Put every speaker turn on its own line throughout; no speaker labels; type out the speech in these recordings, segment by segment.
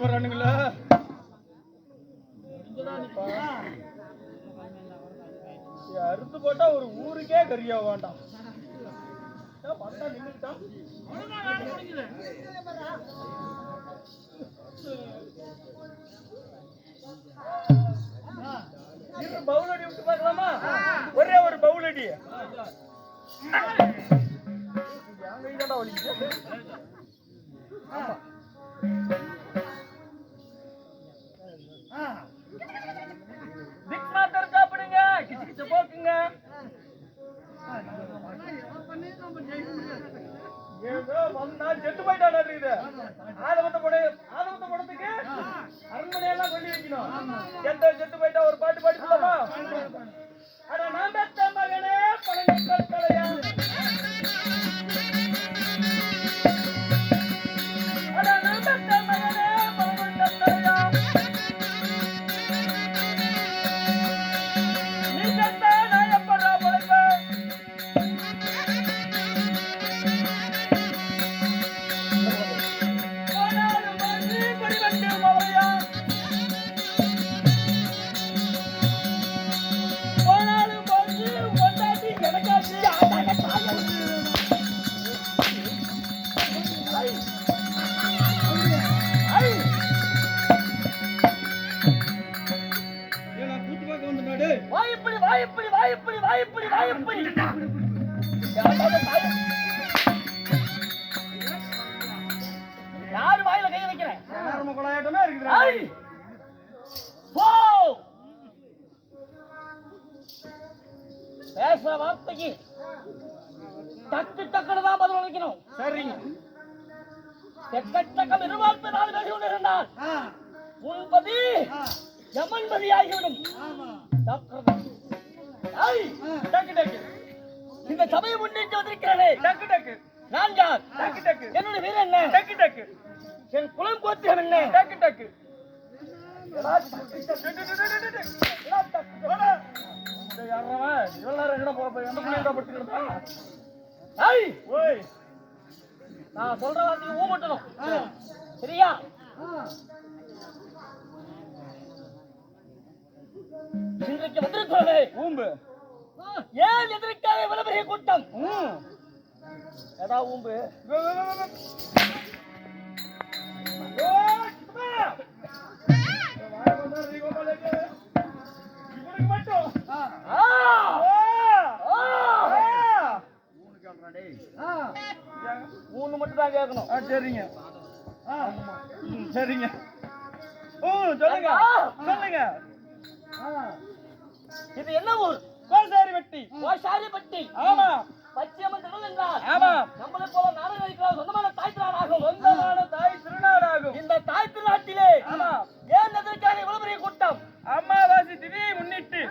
மாதிரியே வர்றானுங்களா. அறுத்து போட்டா ஒரு ஊருக்கே கரியா வேண்டாம். பவுல் அடி விட்டு பார்க்கலாமா? ஒரே ஒரு பவுல் அடி. என் வலிக்குது. பிக் மாத்தர் சாப்பிடுங்க. கிச்சு கிச்ச போக்குங்க. ஏதோ வந்தா செத்து போயிட்டாடா இருக்குது ஆதவத்த போடு. வாய்ப்படி வாய்ப்படி வாய்ப்படி வாய்ப்படி யாரு வாயில கை வைக்கிறேன் போ! பேசுற வார்த்தைக்கு டக்கு டக்குனு தான் பதில் அளிக்கணும்.
சரிங்க.
செக்கச்சக்கம் எதிர்பார்ப்பதாக பேசி கொண்டிருந்தால் உன்பதி யமன்பதி ஆகிவிடும். டாக்டர்
டக்கு டக்கு.
இந்த சபையை முன்னிட்டு வந்திருக்கிறேனே
டக்கு டக்கு.
நான் யார்?
டக்கு டக்கு.
என்னுடைய வீரன் என்ன?
டக்கு டக்கு.
என் குலம் கோத்திரம் என்ன?
டக்கு டக்கு.
நான் சொல்ற வார்த்தைக்கு ஊமட்டணும் சரியா? இன்றைக்கு வந்திருக்கிறதே
ஊம்பு.
ஏன் எதிர்க்காக இவ்வளவு பெரிய கூட்டம். ஏதா ஊம்பு. மூணு மட்டும் தான் கேட்கணும்
சரிங்க. சரிங்க. சொல்லுங்க. சொல்லுங்க.
இது என்ன ஊர்?
கோசாரி வெட்டி.
ஓஷாரிப்பட்டி
ஆமா.
பச்சையம்மன் என்றால்
ஆமா.
நம்மளை போல நாடகம் சொந்தமான தாய் திருநாடாகும்.
சொந்தமான தாய் திருநாடாகும்.
இந்த தாய் திருநாட்டிலே
ஆமா.
ஏன் எதற்காக இவ்வளவு பெரிய கூட்டம்?
அமாவாசை திதியை முன்னிட்டு.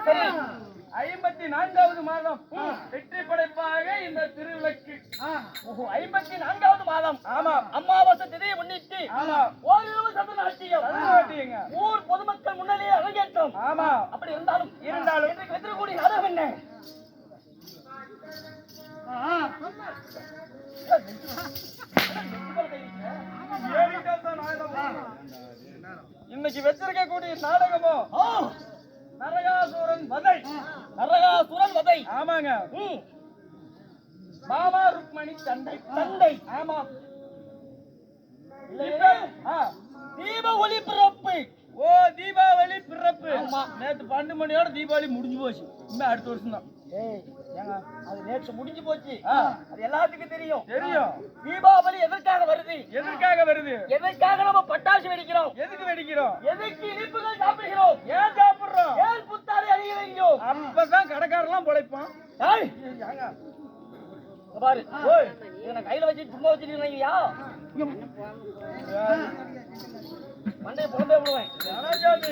ஐம்பத்தி நான்காவது மாதம் வெற்றி படைப்பாக இந்த திருவிளக்கு.
ஓஹோ, ஐம்பத்தி நான்காவது மாதம்.
ஆமா.
அமாவாசை திதியை முன்னிட்டு ஓரிரவு சதுநாட்டியம். ஊர் பொதுமக்கள் முன்னிலையே அரங்கேற்றம்.
ஆமா.
அப்படி இருந்தாலும்
இருந்தாலும்.
இன்றைக்கு வெற்றிக்கூடிய நாடகம் என்ன.
இன்னைக்கு வச்சிருக்க கூடிய நாடகமோ நரகாசூரன் வதை.
நரகாசுரன் வதை.
ஆமாங்க. மாமா ருக்மணி சண்டை
தந்தை.
ஆமா.
தீப ஒளி பிறப்பு.
ஓ தீபாவளி பிறப்பு.
ஆமா.
நேத்து பன்னெண்டு மணியோட தீபாவளி முடிஞ்சு போச்சு. இனிமே அடுத்த வருஷம் தான்
அது நேற்று முடிஞ்சு போச்சு. அது எல்லாத்துக்கும் தெரியும்.
தெரியும்.
தீபாவளி எதற்காக வருது?
எதற்காக வருது?
எதற்காக நம்ம பட்டாசு வெடிக்கிறோம்?
எதுக்கு வெடிக்கிறோம்?
எதற்கு இனிப்புகள் சாப்பிடுகிறோம்?
ஏன் சாப்பிடுறோம்?
ஏன் புத்தாடை வைக்கிறோம்
அப்பதான் கடைக்காரெல்லாம் பொழைப்பான்.
பாரு. நான் கையில வச்சு சும்மா வச்சிருக்கீங்களா மண்டையை புலம்பே விடுவேன்.
ராஜாஜி,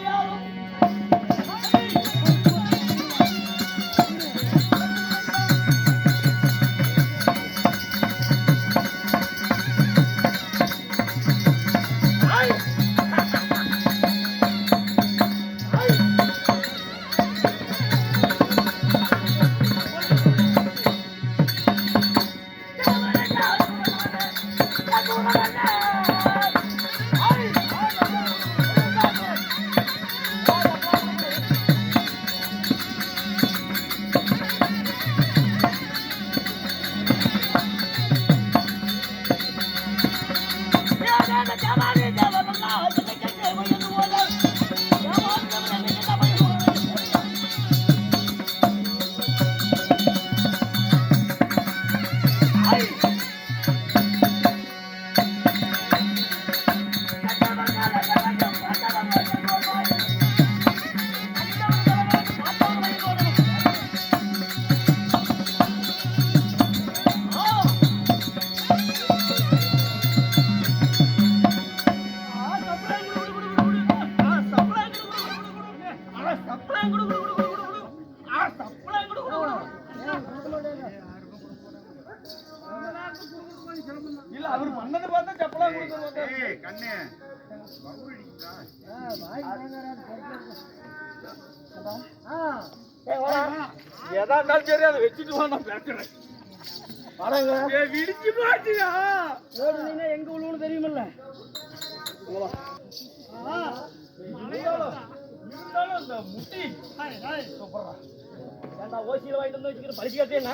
சொல்லுங்க இல்ல அவர் பண்ணது பார்த்தா செப்பலாம் கொடுக்கணும் எதா இருந்தாலும் சரி அதை வச்சுட்டு வா நான் பேசுறேன். விடிச்சு போச்சுயா
எங்க உள்ளூன்னு தெரியுமில்ல?
இருந்தாலும் அந்த முட்டி. சூப்பரா
ஏன்டா ஓசியில வாங்கிட்டு வந்து வச்சுக்கிற கட்டேன்னா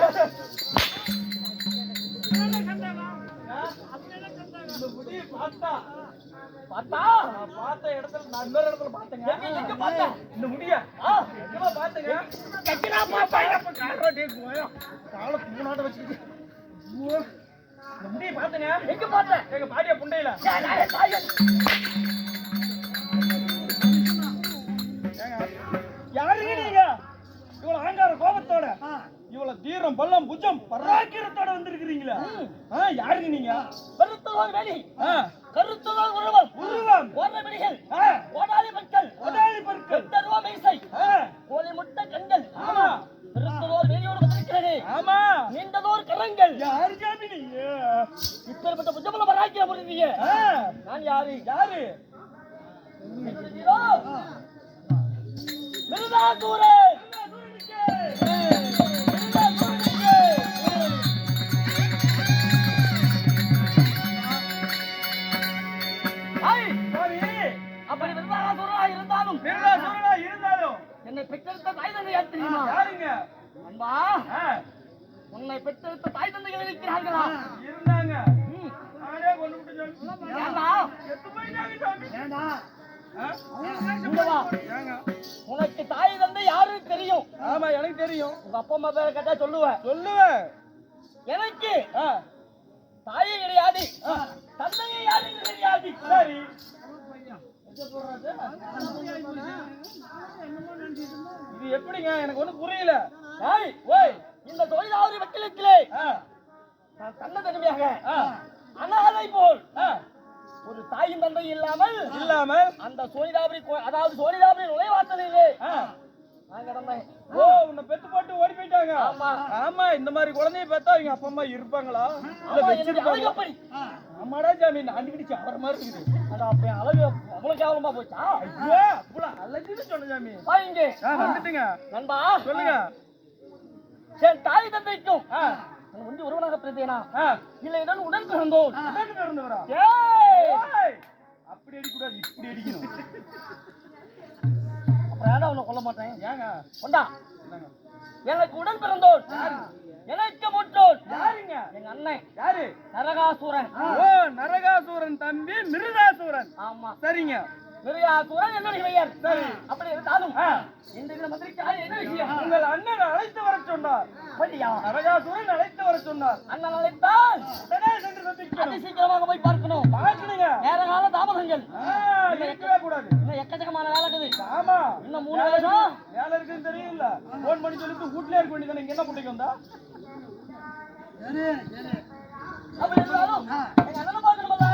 அந்த முடியை பார்த்தா
பார்த்தா
நான் பார்த்த இடத்துல நான் இன்னொரு இடத்துல பார்த்தேங்க
எங்க, எங்க பார்த்த?
இந்த முடியா
ஆ.
எங்கம்மா பார்த்தேங்க
கட்டினா பார்த்தா
அப்ப காலை போயா காலை மூணாட்ட வச்சுக்கிட்டு இந்த முடியை பார்த்தேங்க
எங்க பார்த்தேன்
எங்க பாடிய புண்டையில
கருத்ததோர் உனக்கு தாய் தந்தை யாருன்னு தெரியும்.
ஆமா எனக்கு தெரியும்.
உங்க அப்பா அம்மா பேரை கேட்டா சொல்லுவேன்
சொல்லுவேன்.
எனக்கு?
ஆ,
தாயை கிடையாது. தந்தையை யாருன்னு தெரியாது.
சரி. இது எப்படிங்க? எனக்கு ஒண்ணும் புரியல.
ஏய்,
ஓய்
இந்த தொழிலாளர் வக்கீலத்திலே தன்ன தனிமையாக அனாதை போல். ஒரு தாயும் தந்தை இல்லாமல்
இல்லாமல்
அந்த சோனிதாபுரி அதாவது சோனிதாபுரி நுழைவாசலிலே. நான்
ஓ உன்னை பெத்து போட்டு ஓடி போயிட்டாங்க.
ஆமா.
இந்த மாதிரி குழந்தைய பெத்தா அவங்க அப்பா அம்மா இருப்பாங்களா? இல்ல ஆமாடா ஜாமி அடிக்கடி சாப்பிட மாதிரி இருக்குது.
அது அப்ப அழகு அவ்வளவு கேவலமா போச்சா?
ஐயோ அழகுன்னு சொன்ன ஜாமி
வா இங்கே.
ஆ வந்துட்டுங்க.
நண்பா.
சொல்லுங்க.
என் தாய் தந்தைக்கும் வந்து ஒருவனாக பிறந்தேனா?
ஆ,
இல்லை நான் உடன் பிறந்தோம்
அப்படி அடிக்கக்கூடாது இப்படி அடிக்கணும்.
அப்புறம் ஏன்டா உன்னை கொல்ல மாட்டேன்?
ஏங்க?
கொண்டா. எனக்கு உடன் பிறந்தோர். எனக்கு முற்றோர்.
யாருங்க?
எங்க அண்ணன்.
யாரு?
நரகாசூரன்.
ஓ நரகாசூரன் தம்பி மிருகாசூரன்.
ஆமா.
சரிங்க.
என்னுடைய பெயர்
சரி.
அப்படி இருந்தாலும் இந்த மந்திரிக்கா என்ன விஷயம்?
உங்கள் அண்ணன் அழைத்து வர சொன்னார்.
அப்படியா
நரகாசூரன் அழைத்து வர சொன்னார்.
அண்ணன் அழைத்தால்
உடனே சென்று சந்திக்கணும்
சீக்கிரமாக போய் பார்க்கணும்.
பார்க்கணுங்க.
நேர கால தாமதங்கள்.
இருக்கவே கூடாது.
இன்னும் எக்கச்சக்கமான வேலை இருக்குது.
ஆமா.
இன்னும் மூணு வருஷம்
வேலை இருக்குன்னு தெரியல. போன் பண்ணி சொல்லிட்டு வீட்லயே இருக்க வேண்டியதானே இங்க என்ன புண்டைக்கு வந்தா?
அப்படி இருந்தாலும் எங்க அண்ணனை பார்க்கணுமல்ல